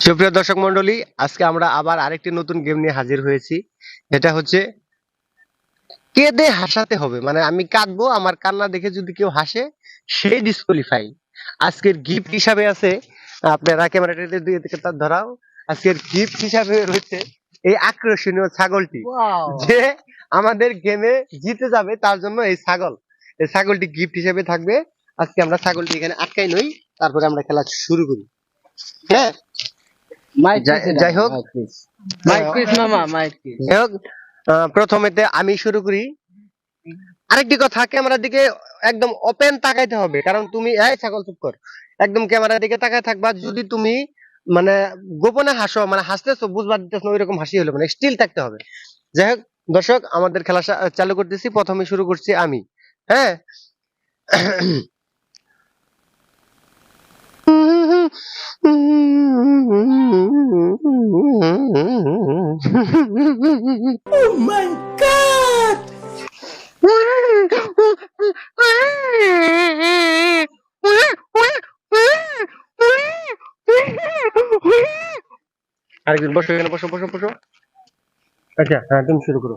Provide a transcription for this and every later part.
সুপ্রিয় দর্শক মন্ডলী আজকে আমরা আবার আরেকটি নতুন গেম নিয়ে হাজির হয়েছি। এটা হচ্ছে কেঁদে হাসাতে হবে। মানে আমি কাঁদবো আমার কান্না দেখে যদি কেউ হাসে সেই ডিসকোয়ালিফাই আজকের গিফট হিসাবে আছে আপনারা ক্যামেরাটা দিয়ে দিকে তার ধরাও। আজকের গিফট হিসাবে রয়েছে এই আকর্ষণীয় ছাগলটি। যে আমাদের গেমে জিতে যাবে তার জন্য এই ছাগল। এই ছাগলটি গিফট হিসেবে থাকবে। আজকে আমরা ছাগলটি এখানে আটকাই নই তারপরে আমরা খেলা শুরু করি। হ্যাঁ যাই- হোক। যাই হোক। প্রথমেতে আমি শুরু করি। আরেকটি কথা ক্যামেরার দিকে একদম ওপেন তাকাইতে হবে কারণ তুমি এই ছাগল চুপ কর। একদম ক্যামেরার দিকে তাকায় থাকবা যদি তুমি মানে গোপনে হাসো মানে হাসতেছো বুঝবার দিতেছ না ওইরকম হাসি হলো মানে স্টিল থাকতে হবে। যাই হোক দর্শক আমাদের খেলা চালু করতেছি প্রথমে শুরু করছি আমি। হ্যাঁ। আরেকদিন বসো এখানে বসো বসো বসো। আচ্ছা হ্যাঁ তুমি শুরু করো।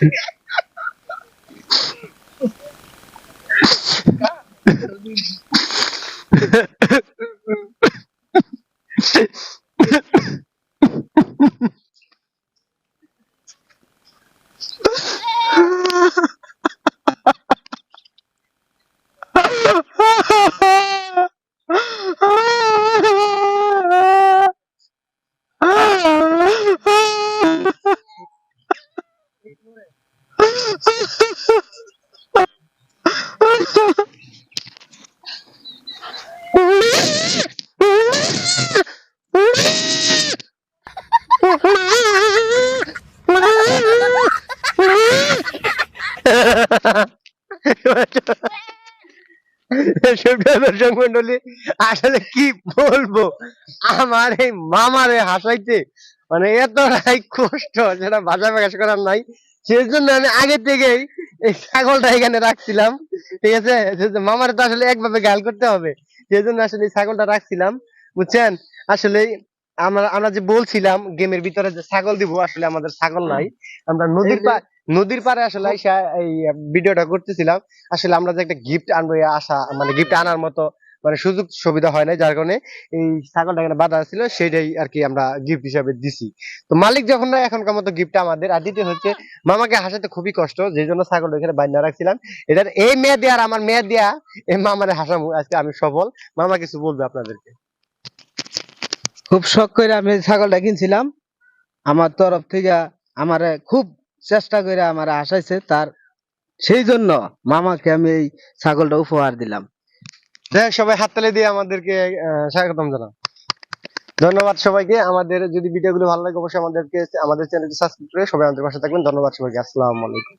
সুপ্রিয় দর্শক মন্ডলী আসলে কি বলব? আমার এই মামারে হাসাইতে মানে এতটাই কষ্ট, যেটা ভাষা প্রকাশ করার নাই। সেই জন্য আমি আগে থেকেই এই ছাগলটা এখানে রাখছিলাম, ঠিক আছে? মামারে তো আসলে একভাবে গাল করতে হবে। সেই জন্য আসলে এই ছাগলটা রাখছিলাম, বুঝছেন? আসলে আমরা আমরা যে বলছিলাম, গেমের ভিতরে যে ছাগল দিব, আসলে আমাদের ছাগল নাই। আমরা নদীর পা, নদীর পাড়ে আসলে এই ভিডিওটা করতেছিলাম। আসলে আমরা যে একটা গিফট আনব আশা মানে গিফট আনার মতো মানে সুযোগ সুবিধা হয় না যার কারণে এই ছাগলটা এখানে বাধা ছিল সেটাই আর কি আমরা গিফট হিসাবে দিছি। তো মালিক যখন না এখনকার মতো গিফট আমাদের, আর দ্বিতীয় হচ্ছে, মামাকে হাসাতে খুবই কষ্ট, যে জন্য ছাগলটা এখানে বাইন্দা রাখছিলাম। এটার এই মেয়ে দেয়া আর আমার মেয়ে দেয়া এই মামারে হাসামু আজকে আমি সফল। মামা কিছু বলবে আপনাদেরকে? খুব শখ করে আমি ছাগলটা কিনছিলাম। আমার তরফ থেকে আমার খুব চেষ্টা করে আমার আসাইছে তার সেই জন্য মামাকে আমি এই ছাগলটা উপহার দিলাম। যাই সবাই হাততালি দিয়ে আমাদেরকে স্বাগতম জানান ধন্যবাদ সবাইকে। আমাদের যদি ভিডিওগুলো ভালো লাগে, অবশ্যই আমাদেরকে, আমাদের চ্যানেলটি সাবস্ক্রাইব করে সবাই আমাদের পাশে থাকবেন। ধন্যবাদ সবাইকে। আসসালামু আলাইকুম।